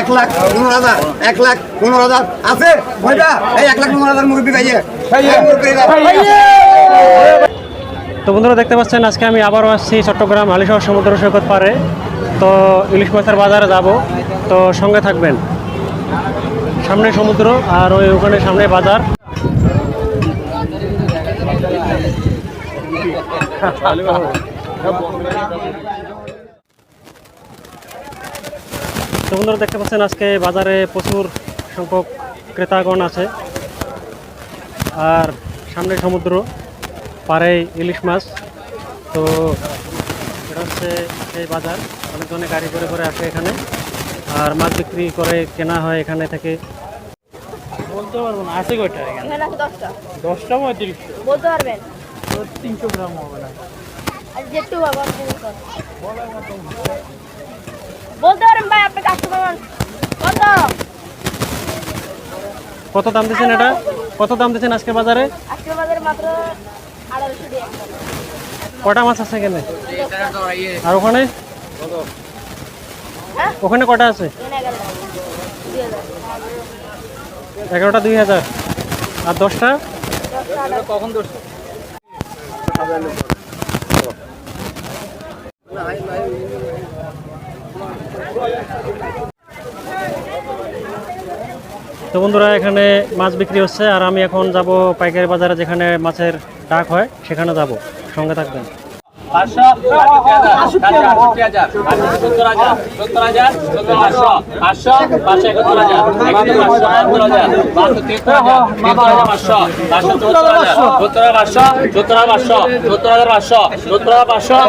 এক লাখ পনেরো হাজার আছে এই এক লাখ পনেরো হাজার মুরব্বী ভাইয়ে তো বন্ধুরা দেখতে পাচ্ছেন, আজকে আমি আবারও আসছি চট্টগ্রাম হালিশহর সমুদ্র সৈকত পারে তো ইলিশ মাছের বাজারে যাব। তো সঙ্গে থাকবেন। সামনে সমুদ্র আর ওই ওখানে সামনে বাজার। তো বন্ধুরা দেখতে পাচ্ছেন আজকে বাজারে প্রচুর সংখ্যক ক্রেতাগণ আছে। আর সামনে সমুদ্র পারে ইলিশ মাছ। তো এটা হচ্ছে সেই বাজার। অনেকজনে গাড়ি করে করে আসে এখানে। আর মাছ বিক্রি করে কেনা হয় এখানে থেকে। বলতে পারব না আছে কয়টা এখানে? এখানে আছে দশটা। দশটা পঁয়ত্রিশ বলতে পারবেন? তিনশো গ্রাম হবে না। আর যেটু বাবা বলতে পারেন ভাই আপনি কাস্টমার কত কত দাম দিচ্ছেন এটা? কত দাম দিচ্ছেন আজকে বাজারে? আজকে বাজারে মাত্র কটা মাছ আছে এখানে? আর ওখানে? হ্যাঁ? ওখানে কটা আছে? এগারোটা দুই হাজার। আর দশটা? দশটা আড়াইশো। তো বন্ধুরা, এখানে মাছ বিক্রি হচ্ছে আর আমি এখন যাব পাইকারি বাজারে যেখানে মাছের ডাক হয়, সেখানে যাব। সঙ্গে থাকবেন। পাঁচশো আটষট্টি হাজার সত্তর হাজার সত্তর হাজার সত্তর পাঁচশো পাঁচশো পাঁচশো একাত্তর হাজার পাঁচশো বাহাত্তর হাজার বাহাত্তর তেত্তর হাজার তেত্তর হাজার পাঁচশো পাঁচশো চৌত্তর হাজার সত্তর হাজার পাঁচশো সত্তর হাজার পাঁচশো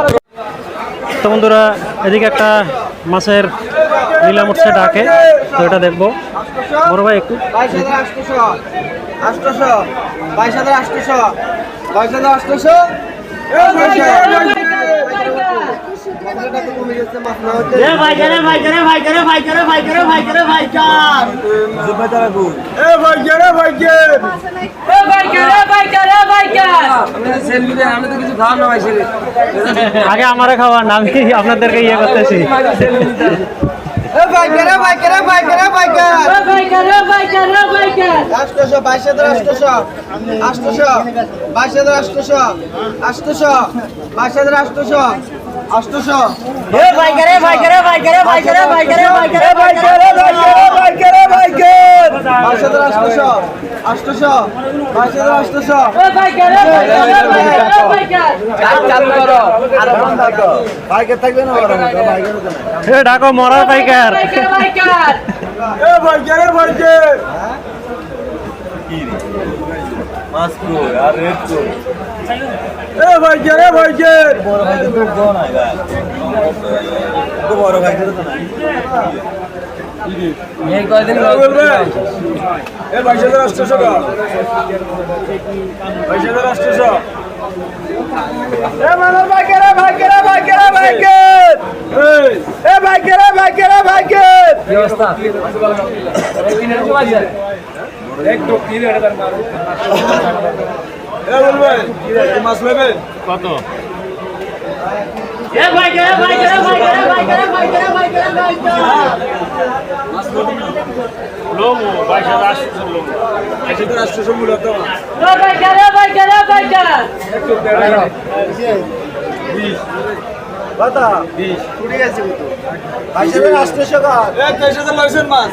সত্তর তো বন্ধুরা এদিকে একটা মাছের নিলাম উঠছে ডাকে তো এটা দেখব। বড় ভাই একটু। বাইশ হাজার বাইশ হাজার আমি আগে আমারে নাম কি আপনাদেরকে ইয়ে করতেছি। আষ্টশো বাইশ হাজার আষ্টশো আষ্টশো বাইশ হাজার আষ্টশো আষ্টশো বাইশ হাজার আষ্টশো। ঢাকো মরা পাইকার biker biker pro ya red pro. এ ভাই কে রে ভাই কে বড় ভাই তো গো না ভাই তো বড় ভাই তো না এই কয়দিন এ ভাই সাথে রাষ্ট্রসভা ভাই সাথে রাষ্ট্রসভা মানব ভাই কে রে ভাই কে রে ভাই কে রে ভাই কে এ ভাই কে রে ভাই কে রে ভাই কে কি অবস্থা এই দিনের সময় কত লোমো বাইশ হাজার আটশো লোমো বাইশ হাজার আটশো সব মূলত বিশ। বাতা বিশ কুড়ি আছে কত বাইশ হাজার আটশো টাকা। তেইশ হাজার নয়শো মাছ।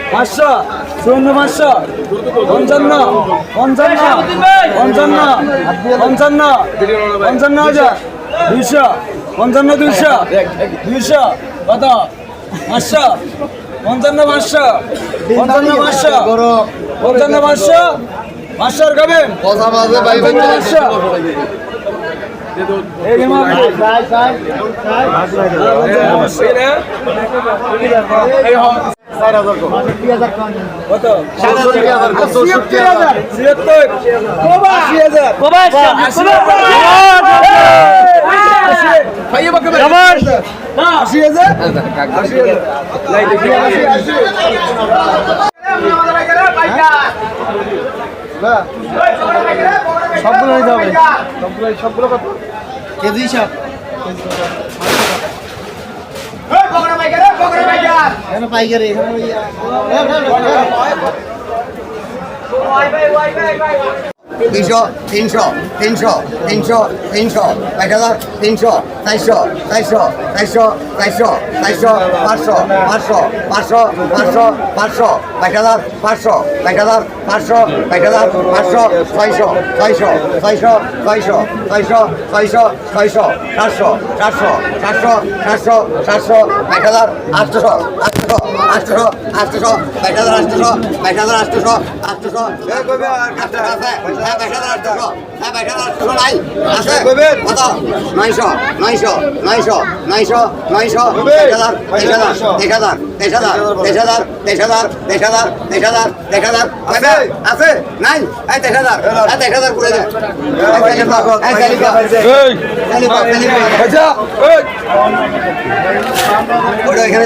পাঁচশো চুয়ান্ন পাঁচশো পঞ্চান্ন পঞ্চান্ন পঞ্চান্ন পঞ্চান্ন পঞ্চান্ন হাজার দুইশো পঞ্চান্ন দুইশো দুইশো কত? পাঁচশো পঞ্চান্ন পাঁচশো পঞ্চান্ন পাঁচশো পঞ্চান্ন পাঁচশো পাঁচশো আর খাবেন পঞ্চান্ন পাঁচশো। এই সবগুলো নিতে হবে সবগুলো সবগুলো কত? কেজি হিসাব। এখানে পাইকারি এখানে তিনশো তিনশো তিনশো তিনশো তিনশো এক হাজার, তিনশো, চারশো চারশো চারশো চারশো চারশো, পাঁচশো পাঁচশো পাঁচশো পাঁচশো পাঁচশো এক হাজার, পাঁচশো এক হাজার, পাঁচশো এক হাজার, পাঁচশো, ছয়শো ছয়শো ছয়শো ছয়শো ছয়শো ছয়শো ছয়শো, সাতশো সাতশো সাতশো সাতশো সাতশো এক হাজার, আটশো আটশো আটশো আটশো এক হাজার, আটশো এক হাজার আটশো আটশো আছে কত নয়শো নয়শো নয়শো নয়শো নয়শো এক হাজার এক হাজার এক হাজার এক হাজার এক এক এক এক এক আছে নাই এই এক হাজার এই এক হাজার এখানে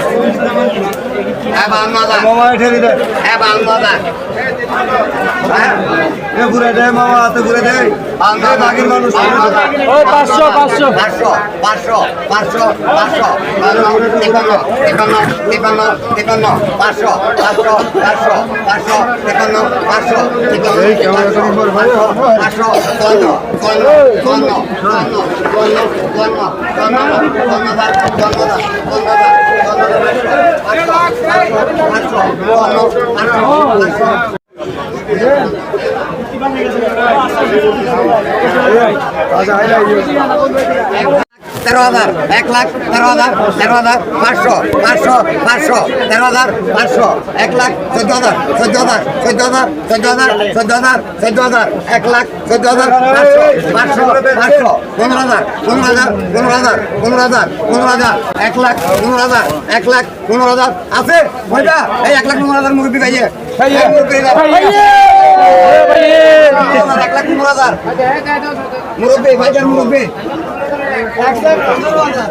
করা হ্যাঁ বাংলাদা হ্যাঁ বাংলাদা হ্যাঁ বাঘের মানুষ পাঁচশো পাঁচশো পাঁচশো পাঁচশো পাঁচশো পাঁচশো তিপ্পান্ন তিপ্পান্ন তিপ্পান্ন তিপ্পান্ন পাঁচশো পাঁচশো পাঁচশো পাঁচশো তিপ্পান্ন পাঁচশো পাঁচশো চুয়ান্ন চুয়ান্ন চুয়ান্ন চুয়ান্ন চুয়ান্ন চুয়ান্ন চুয়ান্ন চুয়ান্নদার পাঁচশো চুয়ান্ন আচ্ছা তেরো হাজার এক লাখ তেরো হাজার তেরো হাজার পাঁচশো পাঁচশো পাঁচশো তেরো হাজার পাঁচশো এক লাখ চোদ্দ হাজার চোদ্দ হাজার চোদ্দ হাজার চোদ্দ হাজার চোদ্দ হাজার চোদ্দ হাজার এক লাখ চোদ্দ হাজার পাঁচশো পাঁচশো পাঁচশো পনেরো হাজার পনেরো হাজার পনেরো হাজার পনেরো হাজার পনেরো হাজার এক লাখ পনেরো হাজার এক লাখ পনেরো হাজার আছে? ওইটা এই এক লাখ পনেরো হাজার মুরব্বী এই মুরব্বী ভাই। এক লাখ পনেরো হাজার